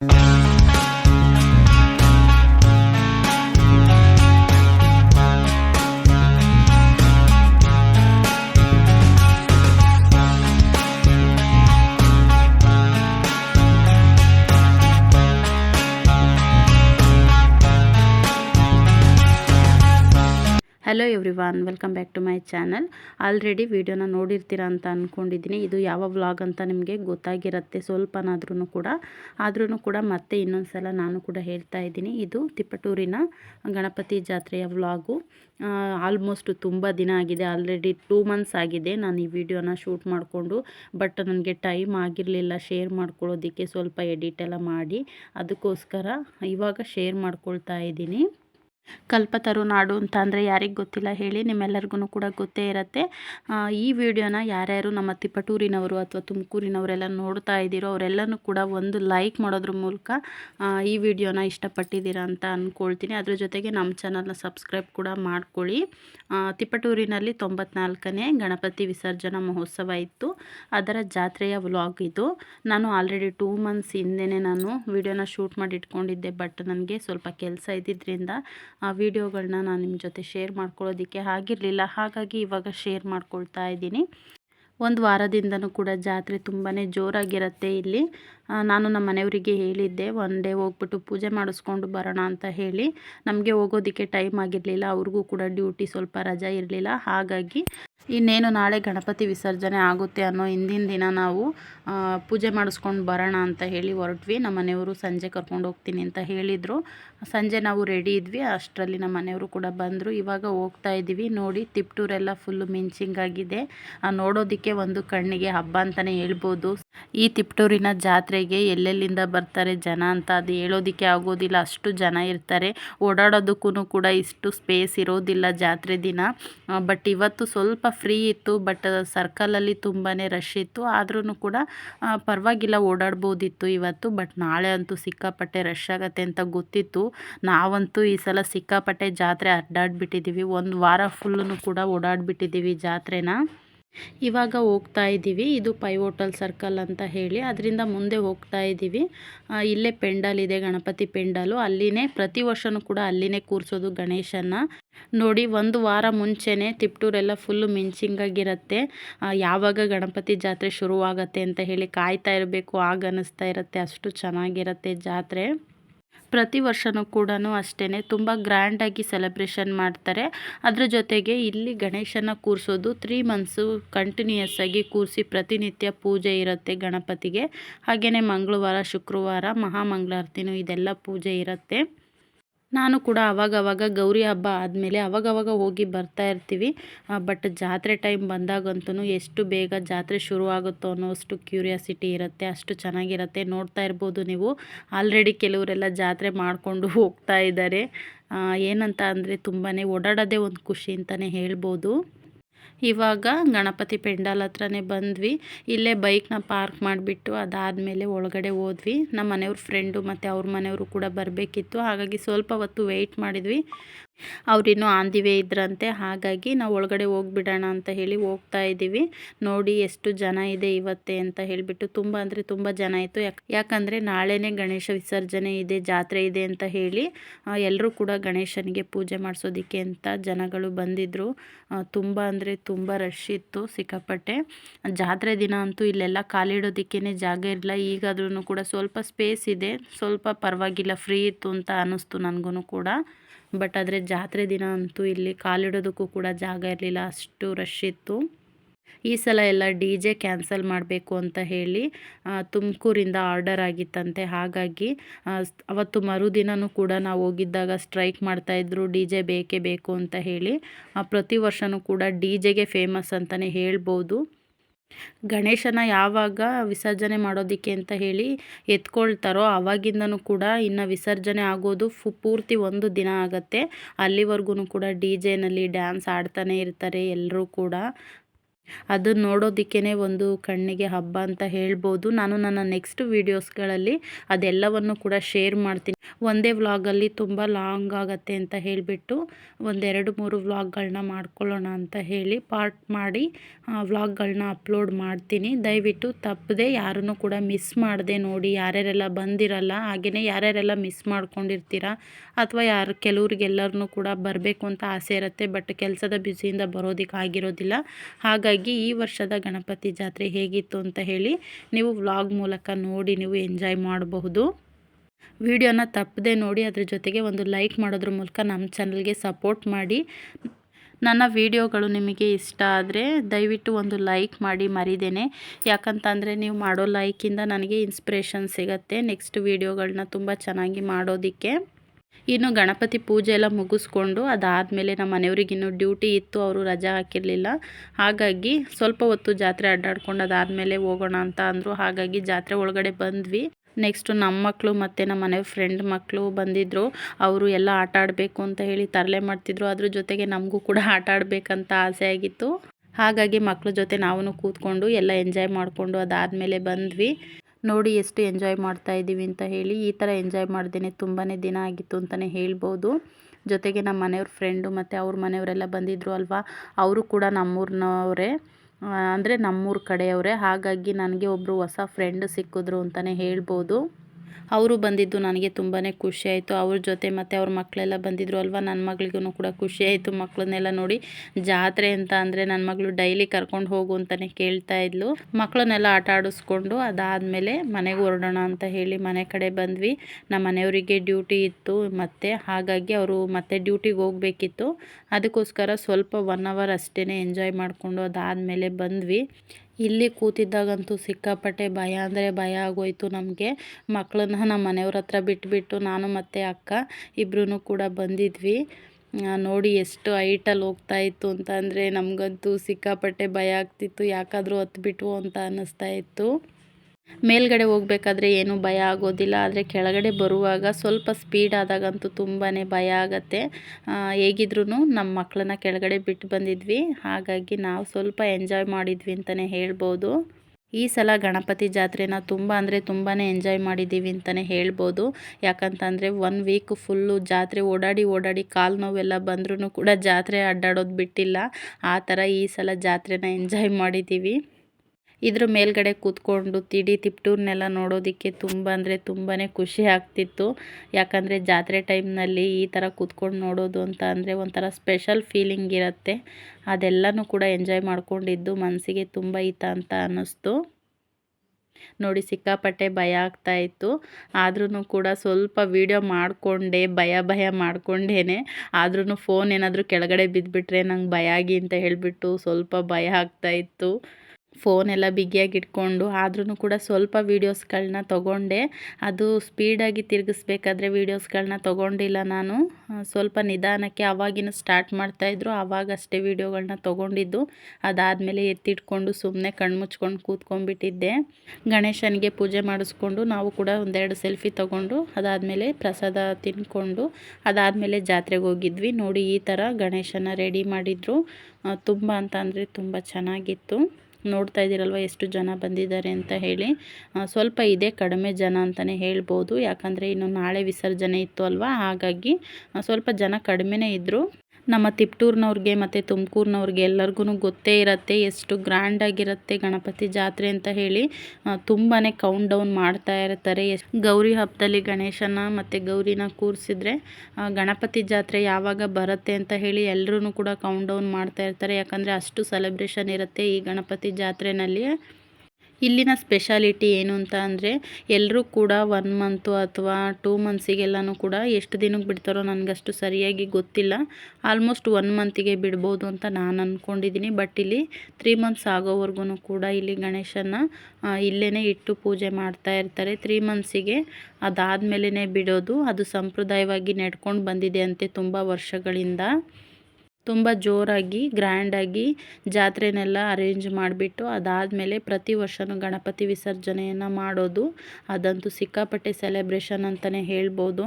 Thank you. Hello everyone welcome back to my channel already ವಿಡಿಯೋನ ನೋಡಿರ್ತೀರ ಅಂತ ಅಂದ್ಕೊಂಡಿದ್ದೀನಿ ಇದು ಯಾವ ವ್ಲಾಗ್ ಅಂತ ನಿಮಗೆ ಗೊತ್ತಾಗಿರುತ್ತೆ ಸ್ವಲ್ಪನಾದ್ರೂ ಕೂಡ. ಆದ್ರೂ ಕೂಡ ಮತ್ತೆ ಇನ್ನೊಂದು ಸಲ ನಾನು ಕೂಡ ಹೇಳ್ತಾ ಇದ್ದೀನಿ. ಇದು ತಿಪ್ಪಟೂರಿನ ಗಣಪತಿ ಜಾತ್ರೆಯ ವ್ಲಾಗು ಆಲ್ಮೋಸ್ಟ್ ತುಂಬ ದಿನ ಆಗಿದೆ. ಆಲ್ರೆಡಿ ಟೂ ಮಂತ್ಸ್ ಆಗಿದೆ ನಾನು ಈ ವಿಡಿಯೋನ ಶೂಟ್ ಮಾಡಿಕೊಂಡು. ಬಟ್ ನನಗೆ ಟೈಮ್ ಆಗಿರಲಿಲ್ಲ ಶೇರ್ ಮಾಡ್ಕೊಳ್ಳೋದಕ್ಕೆ ಸ್ವಲ್ಪ ಎಡಿಟ್ ಎಲ್ಲ ಮಾಡಿ. ಅದಕ್ಕೋಸ್ಕರ ಇವಾಗ ಶೇರ್ ಮಾಡ್ಕೊಳ್ತಾ ಇದ್ದೀನಿ. ಕಲ್ಪತರು ನಾಡು ಅಂತ ಅಂದರೆ ಯಾರಿಗೆ ಗೊತ್ತಿಲ್ಲ ಹೇಳಿ ನಿಮ್ಮೆಲ್ಲರಿಗೂ ಕೂಡ ಗೊತ್ತೇ ಇರುತ್ತೆ. ಈ ವಿಡಿಯೋನ ಯಾರ್ಯಾರು ನಮ್ಮ ತಿಪ್ಪಟೂರಿನವರು ಅಥವಾ ತುಮಕೂರಿನವರೆಲ್ಲ ನೋಡ್ತಾ ಇದ್ದೀರೋ ಅವರೆಲ್ಲನೂ ಕೂಡ ಒಂದು ಲೈಕ್ ಮಾಡೋದ್ರ ಮೂಲಕ ಈ ವಿಡಿಯೋನ ಇಷ್ಟಪಟ್ಟಿದ್ದೀರಾ ಅಂತ ಅಂದ್ಕೊಳ್ತೀನಿ ಅದ್ರ ಜೊತೆಗೆ ನಮ್ಮ ಚಾನಲ್ನ ಸಬ್ಸ್ಕ್ರೈಬ್ ಕೂಡ ಮಾಡ್ಕೊಳ್ಳಿ. ತಿಪ್ಪಟೂರಿನಲ್ಲಿ ತೊಂಬತ್ನಾಲ್ಕನೇ ಗಣಪತಿ ವಿಸರ್ಜನಾ ಮಹೋತ್ಸವ ಇತ್ತು. ಅದರ ಜಾತ್ರೆಯ ವ್ಲಾಗ್ ಇದು. ನಾನು ಆಲ್ರೆಡಿ ಟೂ ಮಂತ್ಸ್ ಹಿಂದೆನೇ ನಾನು ವಿಡಿಯೋನ ಶೂಟ್ ಮಾಡಿ ಇಟ್ಕೊಂಡಿದ್ದೆ ಬಟ್ ನನಗೆ ಸ್ವಲ್ಪ ಕೆಲಸ ಇದ್ದಿದ್ದರಿಂದ ಆ ವಿಡಿಯೋಗಳನ್ನ ನಾನು ನಿಮ್ಮ ಜೊತೆ ಶೇರ್ ಮಾಡ್ಕೊಳ್ಳೋದಕ್ಕೆ ಆಗಿರಲಿಲ್ಲ. ಹಾಗಾಗಿ ಇವಾಗ ಶೇರ್ ಮಾಡ್ಕೊಳ್ತಾ ಇದ್ದೀನಿ. ಒಂದು ವಾರದಿಂದನೂ ಕೂಡ ಜಾತ್ರೆ ತುಂಬಾ ಜೋರಾಗಿರುತ್ತೆ ಇಲ್ಲಿ. ನಾನು ನಮ್ಮ ಮನೆಯವರಿಗೆ ಹೇಳಿದ್ದೆ ಒನ್ ಡೇ ಹೋಗ್ಬಿಟ್ಟು ಪೂಜೆ ಮಾಡಿಸ್ಕೊಂಡು ಬರೋಣ ಅಂತ ಹೇಳಿ. ನಮಗೆ ಹೋಗೋದಕ್ಕೆ ಟೈಮ್ ಆಗಿರಲಿಲ್ಲ, ಅವ್ರಿಗೂ ಕೂಡ ಡ್ಯೂಟಿ ಸ್ವಲ್ಪ ರಜಾ ಇರಲಿಲ್ಲ. ಹಾಗಾಗಿ ಇನ್ನೇನು ನಾಳೆ ಗಣಪತಿ ವಿಸರ್ಜನೆ ಆಗುತ್ತೆ ಅನ್ನೋ ಹಿಂದಿನ ದಿನ ನಾವು ಪೂಜೆ ಮಾಡಿಸ್ಕೊಂಡು ಬರೋಣ ಅಂತ ಹೇಳಿ ಹೊರಟ್ವಿ. ನಮ್ಮ ಮನೆಯವರು ಸಂಜೆ ಕರ್ಕೊಂಡು ಹೋಗ್ತೀನಿ ಅಂತ ಹೇಳಿದರು. ಸಂಜೆ ನಾವು ರೆಡಿ ಇದ್ವಿ. ಅಷ್ಟರಲ್ಲಿ ನಮ್ಮ ಮನೆಯವರು ಕೂಡ ಬಂದರು. ಇವಾಗ ಹೋಗ್ತಾ ಇದ್ದೀವಿ. ನೋಡಿ, ತಿಪ್ಟೂರೆಲ್ಲ ಫುಲ್ಲು ಮಿಂಚಿಂಗ್ ಆಗಿದೆ. ನೋಡೋದಕ್ಕೆ ಒಂದು ಕಣ್ಣಿಗೆ ಹಬ್ಬ ಅಂತಲೇ ಹೇಳ್ಬೋದು. ಈ ತಿಪ್ಟೂರಿನ ಜಾತ್ರೆಗೆ ಎಲ್ಲೆಲ್ಲಿಂದ ಬರ್ತಾರೆ ಜನ ಅಂತ ಅದು ಹೇಳೋದಕ್ಕೆ ಆಗೋದಿಲ್ಲ. ಅಷ್ಟು ಜನ ಇರ್ತಾರೆ. ಓಡಾಡೋದಕ್ಕೂ ಕೂಡ ಇಷ್ಟು ಸ್ಪೇಸ್ ಇರೋದಿಲ್ಲ ಜಾತ್ರೆ ದಿನ. ಬಟ್ ಇವತ್ತು ಸ್ವಲ್ಪ ಫ್ರೀ ಇತ್ತು ಬಟ್ ಸರ್ಕಲಲ್ಲಿ ತುಂಬಾ ರಶ್ ಇತ್ತು. ಆದ್ರೂ ಕೂಡ ಪರವಾಗಿಲ್ಲ ಓಡಾಡ್ಬೋದಿತ್ತು ಇವತ್ತು ಬಟ್ ನಾಳೆ ಅಂತೂ ಸಿಕ್ಕಾಪಟ್ಟೆ ರಶ್ ಆಗತ್ತೆ ಅಂತ ಗೊತ್ತಿತ್ತು. ನಾವಂತೂ ಈ ಸಲ ಸಿಕ್ಕಾಪಟ್ಟೆ ಜಾತ್ರೆ ಅಡ್ಡಾಡ್ಬಿಟ್ಟಿದ್ದೀವಿ ಒಂದು ವಾರ ಫುಲ್ಲು ಕೂಡ ಓಡಾಡ್ಬಿಟ್ಟಿದ್ದೀವಿ ಜಾತ್ರೆನ. ಇವಾಗ ಹೋಗ್ತಾ ಇದ್ದೀವಿ. ಇದು ಪೈ ಹೋಟಲ್ ಸರ್ಕಲ್ ಅಂತ ಹೇಳಿ. ಅದರಿಂದ ಮುಂದೆ ಹೋಗ್ತಾ ಇದ್ದೀವಿ. ಇಲ್ಲೇ ಪೆಂಡಲ್ ಇದೆ, ಗಣಪತಿ ಪೆಂಡಲು. ಅಲ್ಲಿನೇ ಪ್ರತಿ ವರ್ಷವೂ ಕೂಡ ಅಲ್ಲಿನೇ ಕೂರಿಸೋದು ಗಣೇಶನ ನೋಡಿ, ಒಂದು ವಾರ ಮುಂಚೆನೇ ತಿಪ್ಟೂರೆಲ್ಲ ಫುಲ್ಲು ಮಿಂಚಿಂಗಾಗಿರುತ್ತೆ ಯಾವಾಗ ಗಣಪತಿ ಜಾತ್ರೆ ಶುರುವಾಗತ್ತೆ ಅಂತ ಹೇಳಿ ಕಾಯ್ತಾ ಇರಬೇಕು. ಆಗ ಅನ್ನಿಸ್ತಾ ಇರುತ್ತೆ. ಅಷ್ಟು ಚೆನ್ನಾಗಿರುತ್ತೆ ಜಾತ್ರೆ. ಪ್ರತಿ ವರ್ಷವೂ ಕೂಡ ಅಷ್ಟೇ ತುಂಬ ಗ್ರ್ಯಾಂಡಾಗಿ ಸೆಲೆಬ್ರೇಷನ್ ಮಾಡ್ತಾರೆ. ಅದರ ಜೊತೆಗೆ ಇಲ್ಲಿ ಗಣೇಶನ ಕೂರಿಸೋದು ತ್ರೀ ಮಂತ್ಸು ಕಂಟಿನ್ಯೂಯಸ್ ಆಗಿ ಕೂರಿಸಿ ಪ್ರತಿನಿತ್ಯ ಪೂಜೆ ಇರುತ್ತೆ ಗಣಪತಿಗೆ. ಹಾಗೆಯೇ ಮಂಗಳವಾರ, ಶುಕ್ರವಾರ, ಮಹಾಮಂಗಳಾರತಿನೂ ಇದೆಲ್ಲ ಪೂಜೆ ಇರುತ್ತೆ. ನಾನು ಕೂಡ ಅವಾಗವಾಗ ಗೌರಿ ಹಬ್ಬ ಆದಮೇಲೆ ಅವಾಗವಾಗ ಹೋಗಿ ಬರ್ತಾ ಇರ್ತೀವಿ. ಬಟ್ ಜಾತ್ರೆ ಟೈಮ್ ಬಂದಾಗಂತೂ ಎಷ್ಟು ಬೇಗ ಜಾತ್ರೆ ಶುರು ಆಗುತ್ತೋ ಅನ್ನೋಷ್ಟು ಕ್ಯೂರಿಯಾಸಿಟಿ ಇರುತ್ತೆ, ಅಷ್ಟು ಚೆನ್ನಾಗಿರುತ್ತೆ ನೋಡ್ತಾ ಇರ್ಬೋದು ನೀವು. ಆಲ್ರೆಡಿ ಕೆಲವರೆಲ್ಲ ಜಾತ್ರೆ ಮಾಡಿಕೊಂಡು ಹೋಗ್ತಾ ಇದ್ದಾರೆ. ಏನಂತ ಅಂದರೆ ತುಂಬಾ ಓಡಾಡೋದೇ ಒಂದು ಖುಷಿ ಅಂತಲೇ ಹೇಳ್ಬೋದು. ಇವಾಗ ಗಣಪತಿ ಪೆಂಡಾಲ್ ಹತ್ರನೇ ಬಂದ್ವಿ. ಇಲ್ಲೇ ಬೈಕ್ನ ಪಾರ್ಕ್ ಮಾಡಿಬಿಟ್ಟು ಅದಾದಮೇಲೆ ಒಳಗಡೆ ಹೋದ್ವಿ. ನಮ್ಮ ಮನೆಯವ್ರ ಫ್ರೆಂಡು ಮತ್ತು ಅವ್ರ ಮನೆಯವರು ಕೂಡ ಬರಬೇಕಿತ್ತು. ಹಾಗಾಗಿ ಸ್ವಲ್ಪ ಹೊತ್ತು ವೆಯ್ಟ್ ಮಾಡಿದ್ವಿ. ಅವರಿನ್ನೂ ಆಂದಿವೆ ಇದ್ರಂತೆ, ಹಾಗಾಗಿ ನಾವು ಒಳಗಡೆ ಹೋಗ್ಬಿಡೋಣ ಅಂತ ಹೇಳಿ ಹೋಗ್ತಾ ಇದ್ದೀವಿ. ನೋಡಿ ಎಷ್ಟು ಜನ ಇದೆ ಇವತ್ತೇ ಅಂತ ಹೇಳಿಬಿಟ್ಟು ತುಂಬ ಅಂದರೆ ತುಂಬ ಜನ ಇತ್ತು ಯಾಕೆ, ಯಾಕಂದರೆ ನಾಳೆನೇ ಗಣೇಶ ವಿಸರ್ಜನೆ ಇದೆ, ಜಾತ್ರೆ ಇದೆ ಅಂತ ಹೇಳಿ ಎಲ್ಲರೂ ಕೂಡ ಗಣೇಶನಿಗೆ ಪೂಜೆ ಮಾಡಿಸೋದಕ್ಕೆ ಅಂತ ಜನಗಳು ಬಂದಿದ್ದರು ತುಂಬ ಅಂದರೆ ತುಂಬ ರಶ್ ಇತ್ತು ಸಿಕ್ಕಾಪಟ್ಟೆ. ಜಾತ್ರೆ ದಿನ ಅಂತೂ ಇಲ್ಲೆಲ್ಲ ಕಾಲಿಡೋದಕ್ಕೇ ಜಾಗ ಇರಲಿಲ್ಲ ಈಗಾದ್ರೂ ಕೂಡ ಸ್ವಲ್ಪ ಸ್ಪೇಸ್ ಇದೆ. ಸ್ವಲ್ಪ ಪರವಾಗಿಲ್ಲ ಫ್ರೀ ಇತ್ತು ಅಂತ ಅನ್ನಿಸ್ತು ನನಗೂ ಕೂಡ. ಬಟ್ ಆದರೆ ಜಾತ್ರೆ ದಿನ ಅಂತೂ ಇಲ್ಲಿ ಕಾಲಿಡೋದಕ್ಕೂ ಕೂಡ ಜಾಗ ಇರಲಿಲ್ಲ, ಅಷ್ಟು ರಶ್ ಇತ್ತು. ಈ ಸಲ ಎಲ್ಲ ಡಿ ಜೆ ಕ್ಯಾನ್ಸಲ್ ಮಾಡಬೇಕು ಅಂತ ಹೇಳಿ ತುಮಕೂರಿಂದ ಆರ್ಡರ್ ಆಗಿತ್ತಂತೆ. ಹಾಗಾಗಿ ಅವತ್ತು ಮರುದಿನವೂ ಕೂಡ ನಾವು ಹೋಗಿದ್ದಾಗ ಸ್ಟ್ರೈಕ್ ಮಾಡ್ತಾಯಿದ್ರು ಡಿ ಜೆ ಬೇಕೇ ಬೇಕು ಅಂತ ಹೇಳಿ. ಪ್ರತಿ ವರ್ಷವೂ ಕೂಡ ಡಿ ಜೆಗೆ ಫೇಮಸ್ ಅಂತಲೇ ಹೇಳ್ಬೋದು. ಗಣೇಶನ ಯಾವಾಗ ವಿಸರ್ಜನೆ ಮಾಡೋದಕ್ಕೆ ಅಂತ ಹೇಳಿ ಎತ್ಕೊಳ್ತಾರೋ ಆವಾಗಿಂದನೂ ಕೂಡ ಇನ್ನು ವಿಸರ್ಜನೆ ಆಗೋದು ಫು, ಪೂರ್ತಿ ಒಂದು ದಿನ ಆಗುತ್ತೆ. ಅಲ್ಲಿವರೆಗೂ ಕೂಡ ಡಿ ಜೆನಲ್ಲಿ ಡ್ಯಾನ್ಸ್ ಆಡ್ತಾನೆ ಇರ್ತಾರೆ ಎಲ್ಲರೂ ಕೂಡ. ಅದು ನೋಡೋದಕ್ಕೇ ಒಂದು ಕಣ್ಣಿಗೆ ಹಬ್ಬ ಅಂತ ಹೇಳ್ಬೋದು. ನಾನು ನನ್ನ ನೆಕ್ಸ್ಟ್ ವೀಡಿಯೋಸ್ಗಳಲ್ಲಿ ಅದೆಲ್ಲವನ್ನು ಕೂಡ ಶೇರ್ ಮಾಡ್ತೀನಿ. ಒಂದೇ ವ್ಲಾಗಲ್ಲಿ ತುಂಬ ಲಾಂಗ್ ಆಗುತ್ತೆ ಅಂತ ಹೇಳಿಬಿಟ್ಟು ಒಂದೆರಡು ಮೂರು ವ್ಲಾಗ್ಗಳನ್ನ ಮಾಡ್ಕೊಳ್ಳೋಣ ಅಂತ ಹೇಳಿ ಪಾರ್ಟ್ ಮಾಡಿ ವ್ಲಾಗ್ಗಳನ್ನ ಅಪ್ಲೋಡ್ ಮಾಡ್ತೀನಿ. ದಯವಿಟ್ಟು ತಪ್ಪದೆ ಯಾರನ್ನು ಕೂಡ ಮಿಸ್ ಮಾಡದೆ ನೋಡಿ. ಯಾರ್ಯಾರೆಲ್ಲ ಬಂದಿರಲ್ಲ ಹಾಗೆಯೇ ಯಾರ್ಯಾರೆಲ್ಲ ಮಿಸ್ ಮಾಡ್ಕೊಂಡಿರ್ತೀರಾ ಅಥವಾ ಯಾರು ಕೆಲವ್ರಿಗೆಲ್ಲರನ್ನೂ ಕೂಡ ಬರಬೇಕು ಅಂತ ಆಸೆ ಇರುತ್ತೆ ಬಟ್ ಕೆಲಸದ ಬ್ಯುಸಿಯಿಂದ ಬರೋದಕ್ಕೆ ಆಗಿರೋದಿಲ್ಲ ಹಾಗಾಗಿ ಈ ವರ್ಷದ ಗಣಪತಿ ಜಾತ್ರೆ ಹೇಗಿತ್ತು ಅಂತ ಹೇಳಿ ನೀವು ವ್ಲಾಗ್ ಮೂಲಕ ನೋಡಿ ನೀವು ಎಂಜಾಯ್ ಮಾಡಬಹುದು. ವಿಡಿಯೋನ ತಪ್ಪದೆ ನೋಡಿ, ಅದ್ರ ಜೊತೆಗೆ ಒಂದು ಲೈಕ್ ಮಾಡೋದ್ರ ಮೂಲಕ ನಮ್ಮ ಚಾನಲ್ಗೆ ಸಪೋರ್ಟ್ ಮಾಡಿ. ನನ್ನ ವಿಡಿಯೋಗಳು ನಿಮಗೆ ಇಷ್ಟ ಆದರೆ ದಯವಿಟ್ಟು ಒಂದು ಲೈಕ್ ಮಾಡಿ ಮರಿದೇನೆ. ಯಾಕಂತಂದರೆ ನೀವು ಮಾಡೋ ಲೈಕಿಂದ ನನಗೆ ಇನ್ಸ್ಪಿರೇಷನ್ ಸಿಗುತ್ತೆ. ನೆಕ್ಸ್ಟ್ ವೀಡಿಯೋಗಳನ್ನ ತುಂಬ ಚೆನ್ನಾಗಿ ಮಾಡೋದಕ್ಕೆ. ಇನ್ನು ಗಣಪತಿ ಪೂಜೆ ಎಲ್ಲ ಮುಗಿಸ್ಕೊಂಡು ಅದಾದಮೇಲೆ ನಮ್ಮ ಮನೆಯವ್ರಿಗೆ ಇನ್ನೂ ಡ್ಯೂಟಿ ಇತ್ತು, ಅವರು ರಜಾ ಹಾಕಿರಲಿಲ್ಲ. ಹಾಗಾಗಿ ಸ್ವಲ್ಪ ಹೊತ್ತು ಜಾತ್ರೆ ಅಡ್ಡಾಡ್ಕೊಂಡು ಅದಾದಮೇಲೆ ಹೋಗೋಣ ಅಂತ ಅಂದರು. ಹಾಗಾಗಿ ಜಾತ್ರೆ ಒಳಗಡೆ ಬಂದ್ವಿ. ನೆಕ್ಸ್ಟು ನಮ್ಮ ಮಕ್ಕಳು ಮತ್ತು ನಮ್ಮ ಮನೆ ಫ್ರೆಂಡ್ ಮಕ್ಕಳು ಬಂದಿದ್ದರು ಅವರು ಎಲ್ಲ ಆಟ ಆಡಬೇಕು ಅಂತ ಹೇಳಿ ತರಲೆ ಮಾಡ್ತಿದ್ರು. ಅದ್ರ ಜೊತೆಗೆ ನಮಗೂ ಕೂಡ ಆಟ ಆಡಬೇಕಂತ ಆಸೆ ಆಗಿತ್ತು. ಹಾಗಾಗಿ ಮಕ್ಕಳ ಜೊತೆ ನಾವು ಕೂತ್ಕೊಂಡು ಎಲ್ಲ ಎಂಜಾಯ್ ಮಾಡಿಕೊಂಡು ಅದಾದಮೇಲೆ ಬಂದ್ವಿ. ನೋಡಿ ಎಷ್ಟು ಎಂಜಾಯ್ ಮಾಡ್ತಾ ಇದ್ದೀವಿ ಅಂತ ಹೇಳಿ ಈ ಥರ ಎಂಜಾಯ್ ಮಾಡ್ದೇ ತುಂಬಾ ದಿನ ಆಗಿತ್ತು ಅಂತಲೇ ಹೇಳ್ಬೋದು. ಜೊತೆಗೆ ನಮ್ಮ ಮನೆಯವ್ರ ಫ್ರೆಂಡು ಮತ್ತು ಅವ್ರ ಮನೆಯವರೆಲ್ಲ ಬಂದಿದ್ದರು ಅಲ್ವಾ? ಅವರು ಕೂಡ ನಮ್ಮೂರಿನವರೇ. ಅಂದರೆ ನಮ್ಮೂರ ಕಡೆಯವರೇ. ಹಾಗಾಗಿ ನನಗೆ ಒಬ್ಬರು ಹೊಸ ಫ್ರೆಂಡ್ ಸಿಕ್ಕಿದ್ರು ಅಂತಲೇ ಹೇಳ್ಬೋದು. ಅವರು ಬಂದಿದ್ದು ನನಗೆ ತುಂಬಾ ಖುಷಿ ಆಯಿತು. ಅವ್ರ ಜೊತೆ ಮತ್ತು ಅವ್ರ ಮಕ್ಕಳೆಲ್ಲ ಬಂದಿದ್ರು ಅಲ್ವಾ? ನನ್ನ ಮಗಳಿಗೂ ಕೂಡ ಖುಷಿ ಆಯಿತು ಮಕ್ಕಳನ್ನೆಲ್ಲ ನೋಡಿ. ಜಾತ್ರೆ ಅಂತ ಅಂದರೆ ನನ್ನ ಮಗಳು ಡೈಲಿ ಕರ್ಕೊಂಡು ಹೋಗು ಅಂತಲೇ ಕೇಳ್ತಾ ಇದ್ಲು. ಮಕ್ಕಳನ್ನೆಲ್ಲ ಆಟ ಆಡಿಸ್ಕೊಂಡು ಅದಾದಮೇಲೆ ಮನೆಗೆ ಹೊರಡೋಣ ಅಂತ ಹೇಳಿ ಮನೆ ಕಡೆ ಬಂದ್ವಿ. ನಮ್ಮ ಮನೆಯವರಿಗೆ ಡ್ಯೂಟಿ ಇತ್ತು ಮತ್ತು ಹಾಗಾಗಿ ಅವರು ಮತ್ತೆ ಡ್ಯೂಟಿಗೆ ಹೋಗಬೇಕಿತ್ತು. ಅದಕ್ಕೋಸ್ಕರ ಸ್ವಲ್ಪ ಒನ್ ಅವರ್ ಅಷ್ಟೇ ಎಂಜಾಯ್ ಮಾಡಿಕೊಂಡು ಅದಾದಮೇಲೆ ಬಂದ್ವಿ. ಇಲ್ಲಿ ಕೂತಿದ್ದಾಗಂತೂ ಸಿಕ್ಕಾಪಟ್ಟೆ ಭಯ ಅಂದರೆ ಭಯ ಆಗೋಯ್ತು ನಮಗೆ. ಮಕ್ಕಳನ್ನ ನಮ್ಮ ಮನೆಯವ್ರ ಹತ್ರ ಬಿಟ್ಬಿಟ್ಟು ನಾನು ಮತ್ತು ಅಕ್ಕ ಇಬ್ಬರೂ ಕೂಡ ಬಂದಿದ್ವಿ. ನೋಡಿ ಎಷ್ಟು ಹೈಟಲ್ಲಿ ಹೋಗ್ತಾ ಇತ್ತು ಅಂತ ನಮಗಂತೂ ಸಿಕ್ಕಾಪಟ್ಟೆ ಭಯ ಆಗ್ತಿತ್ತು. ಯಾಕಾದರೂ ಹತ್ಬಿಟ್ವೋ ಅಂತ ಅನ್ನಿಸ್ತಾ ಇತ್ತು. ಮೇಲ್ಗಡೆ ಹೋಗ್ಬೇಕಾದ್ರೆ ಏನು ಭಯ ಆಗೋದಿಲ್ಲ, ಆದರೆ ಕೆಳಗಡೆ ಬರುವಾಗ ಸ್ವಲ್ಪ ಸ್ಪೀಡ್ ಆದಾಗಂತೂ ತುಂಬಾ ಭಯ ಆಗತ್ತೆ. ಹೇಗಿದ್ರೂ ನಮ್ಮ ಮಕ್ಕಳನ್ನ ಕೆಳಗಡೆ ಬಿಟ್ಟು ಬಂದಿದ್ವಿ. ಹಾಗಾಗಿ ನಾವು ಸ್ವಲ್ಪ ಎಂಜಾಯ್ ಮಾಡಿದ್ವಿ ಅಂತಲೇ ಹೇಳ್ಬೋದು. ಈ ಸಲ ಗಣಪತಿ ಜಾತ್ರೆನ ತುಂಬ ಅಂದರೆ ತುಂಬಾ ಎಂಜಾಯ್ ಮಾಡಿದ್ದೀವಿ ಅಂತಲೇ ಹೇಳ್ಬೋದು. ಯಾಕಂತಂದರೆ ಒನ್ ವೀಕ್ ಫುಲ್ಲು ಜಾತ್ರೆ ಓಡಾಡಿ ಓಡಾಡಿ ಕಾಲು ನೋವೆಲ್ಲ ಬಂದ್ರೂ ಕೂಡ ಜಾತ್ರೆ ಅಡ್ಡಾಡೋದು ಬಿಟ್ಟಿಲ್ಲ. ಆ ಥರ ಈ ಸಲ ಜಾತ್ರೆನ ಎಂಜಾಯ್ ಮಾಡಿದ್ದೀವಿ. ಇದ್ರ ಮೇಲ್ಗಡೆ ಕೂತ್ಕೊಂಡು ತಿಡಿ ತಿಪ್ಟೂರ್ನೆಲ್ಲ ನೋಡೋದಕ್ಕೆ ತುಂಬ ಅಂದರೆ ತುಂಬಾ ಖುಷಿ ಆಗ್ತಿತ್ತು. ಯಾಕಂದರೆ ಜಾತ್ರೆ ಟೈಮ್ನಲ್ಲಿ ಈ ಥರ ಕೂತ್ಕೊಂಡು ನೋಡೋದು ಅಂತ ಅಂದರೆ ಒಂಥರ ಸ್ಪೆಷಲ್ ಫೀಲಿಂಗ್ ಇರುತ್ತೆ. ಅದೆಲ್ಲನೂ ಕೂಡ ಎಂಜಾಯ್ ಮಾಡ್ಕೊಂಡಿದ್ದು ಮನಸ್ಸಿಗೆ ತುಂಬ ಇತ್ತ ಅಂತ ಅನ್ನಿಸ್ತು. ನೋಡಿ, ಸಿಕ್ಕಾಪಟ್ಟೆ ಭಯ ಆಗ್ತಾ ಇತ್ತು. ಆದ್ರೂ ಕೂಡ ಸ್ವಲ್ಪ ವಿಡಿಯೋ ಮಾಡಿಕೊಂಡೆ, ಭಯ ಭಯ ಮಾಡ್ಕೊಂಡೇನೆ. ಆದ್ರೂ ಫೋನ್ ಏನಾದರೂ ಕೆಳಗಡೆ ಬಿದ್ದುಬಿಟ್ರೆ ನಂಗೆ ಭಯ ಆಗಿ ಅಂತ ಹೇಳಿಬಿಟ್ಟು ಸ್ವಲ್ಪ ಭಯ ಆಗ್ತಾ ಇತ್ತು. ಫೋನೆಲ್ಲ ಬಿಗಿಯಾಗಿ ಇಟ್ಕೊಂಡು ಆದ್ರೂ ಕೂಡ ಸ್ವಲ್ಪ ವೀಡಿಯೋಸ್ಗಳನ್ನ ತೊಗೊಂಡೆ. ಅದು ಸ್ಪೀಡಾಗಿ ತಿರುಗಿಸ್ಬೇಕಾದ್ರೆ ವೀಡಿಯೋಸ್ಗಳನ್ನ ತೊಗೊಂಡಿಲ್ಲ ನಾನು. ಸ್ವಲ್ಪ ನಿಧಾನಕ್ಕೆ ಅವಾಗಿನ ಸ್ಟಾರ್ಟ್ ಮಾಡ್ತಾಯಿದ್ರು ಆವಾಗಷ್ಟೇ ವೀಡಿಯೋಗಳನ್ನ ತೊಗೊಂಡಿದ್ದು. ಅದಾದಮೇಲೆ ಎತ್ತಿಟ್ಕೊಂಡು ಸುಮ್ಮನೆ ಕಣ್ಮುಚ್ಕೊಂಡು ಕೂತ್ಕೊಂಡ್ಬಿಟ್ಟಿದ್ದೆ. ಗಣೇಶನಿಗೆ ಪೂಜೆ ಮಾಡಿಸ್ಕೊಂಡು ನಾವು ಕೂಡ ಒಂದೆರಡು ಸೆಲ್ಫಿ ತೊಗೊಂಡು, ಅದಾದಮೇಲೆ ಪ್ರಸಾದ ತಿನ್ಕೊಂಡು, ಅದಾದಮೇಲೆ ಜಾತ್ರೆಗೆ ಹೋಗಿದ್ವಿ. ನೋಡಿ ಈ ಥರ ಗಣೇಶನ ರೆಡಿ ಮಾಡಿದರು. ತುಂಬ ಅಂತ ಅಂದರೆ ತುಂಬ ಚೆನ್ನಾಗಿತ್ತು. ನೋಡ್ತಾ ಇದ್ದೀರಲ್ವ ಎಷ್ಟು ಜನ ಬಂದಿದ್ದಾರೆ ಅಂತ ಹೇಳಿ. ಸ್ವಲ್ಪ ಇದೆ ಕಡಿಮೆ ಜನ ಅಂತಲೇ ಹೇಳ್ಬೋದು. ಯಾಕಂದರೆ ಇನ್ನು ನಾಳೆ ವಿಸರ್ಜನೆ ಇತ್ತು ಅಲ್ವಾ? ಹಾಗಾಗಿ ಸ್ವಲ್ಪ ಜನ ಕಡಿಮೆನೇ ಇದ್ದರು ನಮ್ಮ ತಿಪ್ಟೂರಿನವ್ರಿಗೆ ಮತ್ತು ತುಮಕೂರಿನವ್ರಿಗೆ ಎಲ್ಲರಿಗೂ ಗೊತ್ತೇ ಇರುತ್ತೆ, ಎಷ್ಟು ಗ್ರ್ಯಾಂಡಾಗಿರುತ್ತೆ ಗಣಪತಿ ಜಾತ್ರೆ ಅಂತ ಹೇಳಿ. ತುಂಬಾ ಕೌಂಟ್ ಡೌನ್ ಮಾಡ್ತಾ ಇರ್ತಾರೆ. ಗೌರಿ ಹಬ್ಬದಲ್ಲಿ ಗಣೇಶನ ಮತ್ತು ಗೌರಿನ ಕೂರಿಸಿದ್ರೆ ಗಣಪತಿ ಜಾತ್ರೆ ಯಾವಾಗ ಬರುತ್ತೆ ಅಂತ ಹೇಳಿ ಎಲ್ಲರೂ ಕೂಡ ಕೌಂಟ್ ಡೌನ್ ಮಾಡ್ತಾ ಇರ್ತಾರೆ. ಯಾಕಂದರೆ ಅಷ್ಟು ಸೆಲೆಬ್ರೇಷನ್ ಇರುತ್ತೆ ಈ ಗಣಪತಿ ಜಾತ್ರೆಯಲ್ಲಿ ಇಲ್ಲಿನ ಸ್ಪೆಷಾಲಿಟಿ ಏನು ಅಂತ ಅಂದರೆ ಎಲ್ಲರೂ ಕೂಡ ಒನ್ ಮಂತು ಅಥವಾ ಟೂ ಮಂತ್ಸಿಗೆಲ್ಲನೂ ಕೂಡ ಎಷ್ಟು ದಿನಕ್ಕೆ ಬಿಡ್ತಾರೋ ನನಗಷ್ಟು ಸರಿಯಾಗಿ ಗೊತ್ತಿಲ್ಲ. ಆಲ್ಮೋಸ್ಟ್ ಒನ್ ಮಂತಿಗೆ ಬಿಡ್ಬೋದು ಅಂತ ನಾನು ಅಂದ್ಕೊಂಡಿದ್ದೀನಿ ಬಟ್ ಇಲ್ಲಿ ತ್ರೀ ಮಂತ್ಸ್ ಆಗೋವರೆಗೂ ಕೂಡ ಇಲ್ಲಿ ಗಣೇಶನ ಇಲ್ಲೇ ಇಟ್ಟು ಪೂಜೆ ಮಾಡ್ತಾ ಇರ್ತಾರೆ. ತ್ರೀ ಮಂತ್ಸಿಗೆ ಅದಾದಮೇಲೆ ಬಿಡೋದು. ಅದು ಸಂಪ್ರದಾಯವಾಗಿ ನಡ್ಕೊಂಡು ಬಂದಿದೆ ಅಂತೆ ತುಂಬ ವರ್ಷಗಳಿಂದ. ತುಂಬ ಜೋರಾಗಿ ಗ್ರ್ಯಾಂಡಾಗಿ ಜಾತ್ರೆನೆಲ್ಲ ಅರೇಂಜ್ ಮಾಡಿಬಿಟ್ಟು ಅದಾದಮೇಲೆ ಪ್ರತಿ ವರ್ಷವೂ ಗಣಪತಿ ವಿಸರ್ಜನೆಯನ್ನು ಮಾಡೋದು. ಅದಂತೂ ಸಿಕ್ಕಾಪಟ್ಟೆ ಸೆಲೆಬ್ರೇಷನ್ ಅಂತಲೇ ಹೇಳ್ಬೋದು.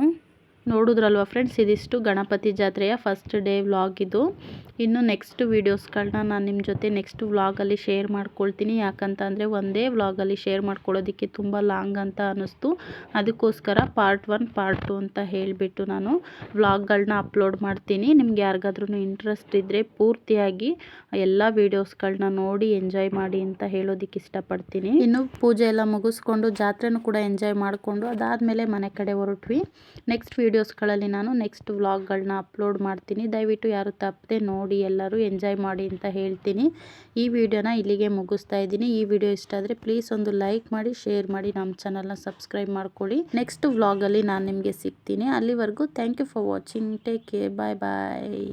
ನೋಡಿದ್ರಲ್ವ ಫ್ರೆಂಡ್ಸ್ ಇದಿಷ್ಟು ಗಣಪತಿ ಜಾತ್ರೆಯ ಫಸ್ಟ್ ಡೇ ವ್ಲಾಗ್ ಇದು. ಇನ್ನು ನೆಕ್ಸ್ಟ್ ವೀಡಿಯೋಸ್ಗಳನ್ನ ನಾನು ನಿಮ್ಮ ಜೊತೆ ನೆಕ್ಸ್ಟ್ ವ್ಲಾಗಲ್ಲಿ ಶೇರ್ ಮಾಡ್ಕೊಳ್ತೀನಿ. ಯಾಕಂತ ಅಂದರೆ ಒಂದೇ ವ್ಲಾಗಲ್ಲಿ ಶೇರ್ ಮಾಡ್ಕೊಳ್ಳೋದಕ್ಕೆ ತುಂಬ ಲಾಂಗ್ ಅಂತ ಅನ್ನಿಸ್ತು. ಅದಕ್ಕೋಸ್ಕರ ಪಾರ್ಟ್ ಒನ್ ಪಾರ್ಟ್ ಟು ಅಂತ ಹೇಳಿಬಿಟ್ಟು ನಾನು ವ್ಲಾಗ್ಗಳನ್ನ ಅಪ್ಲೋಡ್ ಮಾಡ್ತೀನಿ. ನಿಮ್ಗೆ ಯಾರಿಗಾದ್ರೂ ಇಂಟ್ರೆಸ್ಟ್ ಇದ್ದರೆ ಪೂರ್ತಿಯಾಗಿ ಎಲ್ಲ ವೀಡಿಯೋಸ್ಗಳನ್ನ ನೋಡಿ ಎಂಜಾಯ್ ಮಾಡಿ ಅಂತ ಹೇಳೋದಕ್ಕೆ ಇಷ್ಟಪಡ್ತೀನಿ. ಇನ್ನು ಪೂಜೆ ಎಲ್ಲ ಮುಗಿಸ್ಕೊಂಡು ಜಾತ್ರೆನೂ ಕೂಡ ಎಂಜಾಯ್ ಮಾಡಿಕೊಂಡು ಅದಾದಮೇಲೆ ಮನೆ ಕಡೆ ಹೊರಟ್ವಿ. ನೆಕ್ಸ್ಟ್ ವೀಡಿಯೋಸ್ಗಳಲ್ಲಿ ನಾನು ನೆಕ್ಸ್ಟ್ ವ್ಲಾಗ್ಗಳನ್ನ ಅಪ್ಲೋಡ್ ಮಾಡ್ತೀನಿ. ದಯವಿಟ್ಟು ಯಾರು ತಪ್ಪದೆ ನೋಡಿ, ಎಲ್ಲರೂ ಎಂಜಾಯ್ ಮಾಡಿ ಅಂತ ಹೇಳ್ತೀನಿ. ಈ ವಿಡಿಯೋನ ಇಲ್ಲಿಗೆ ಮುಗಿಸ್ತಾ ಇದ್ದೀನಿ. ಈ ವಿಡಿಯೋ ಇಷ್ಟ ಆದರೆ ಪ್ಲೀಸ್ ಒಂದು ಲೈಕ್ ಮಾಡಿ, ಶೇರ್ ಮಾಡಿ, ನಮ್ಮ ಚಾನಲ್ನ ಸಬ್ಸ್ಕ್ರೈಬ್ ಮಾಡ್ಕೊಳ್ಳಿ. ನೆಕ್ಸ್ಟ್ ವ್ಲಾಗಲ್ಲಿ ನಾನು ನಿಮಗೆ ಸಿಗ್ತೀನಿ. ಅಲ್ಲಿವರೆಗೂ thank you for watching. Take care. Bye bye.